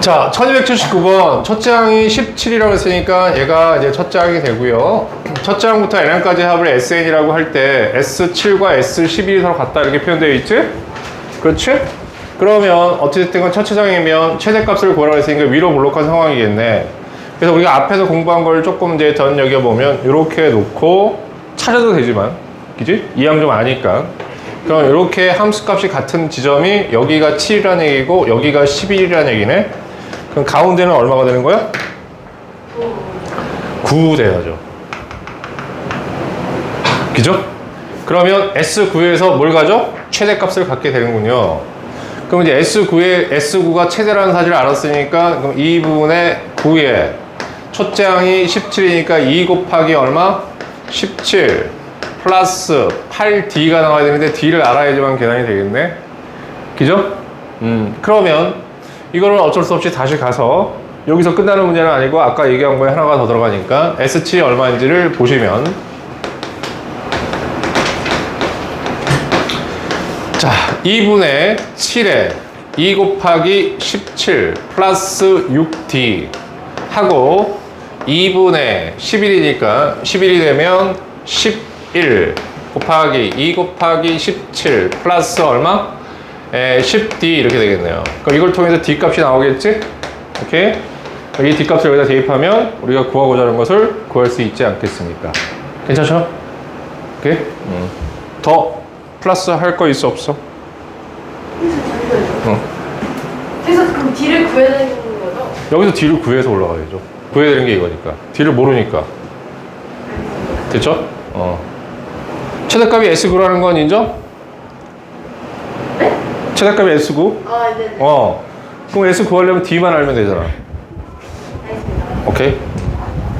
자, 1279번. 첫째 항이 17이라고 했으니까 얘가 이제 첫째 항이 되고요. 첫째 항부터 n항까지 합을 SN이라고 할 때 S7과 S11이 서로 같다 이렇게 표현되어 있지? 그렇지? 그러면 어찌됐든 건 첫째 항이면 최대값을 구하라고 했으니까 위로 블록한 상황이겠네. 그래서 우리가 앞에서 공부한 걸 조금 이제 더 여겨보면 이렇게 놓고 찾아도 되지만 그지? 이항 좀 아니까 그럼 이렇게 함수값이 같은 지점이 여기가 7이라는 얘기고 여기가 11이라는 얘기네 그럼 가운데는 얼마가 되는 거야? 9 돼야죠 그죠? 그러면 S9에서 뭘 가져? 최대값을 갖게 되는군요 그럼 이제 S9에 S9가 최대라는 사실을 알았으니까 그럼 이 부분에 9에 첫째 항이 17이니까 2 곱하기 얼마? 17 플러스 8D가 나와야 되는데 D를 알아야지만 계산이 되겠네. 그죠? 음, 그러면 이거를 어쩔 수 없이 다시 가서 여기서 끝나는 문제는 아니고 아까 얘기한 거에 하나가 더 들어가니까 S7이 얼마인지를 보시면 자, 2분의 7에 2 곱하기 17 플러스 6D 하고 2분의 11이니까 11이 되면 11 곱하기 2 곱하기 17 플러스 얼마? 에, 10D 이렇게 되겠네요. 그럼 이걸 통해서 D 값이 나오겠지? 오케이? 이 D 값을 여기다 대입하면 우리가 구하고자 하는 것을 구할 수 있지 않겠습니까? 괜찮죠? 오케이? 음. 더 플러스 할 거 있어 없어? 어. 그래서 그럼 D를 구해야 되는 거죠? 여기서 D를 구해서 올라가야죠. 구해야 되는 게 이거니까. D를 모르니까. 됐죠? 어. 최대값이 S9라는 건 인정? 네? 최대값이 S9? 아, 네네. 어. 그럼 S9 하려면 D만 알면 되잖아. 알겠습니다. 오케이?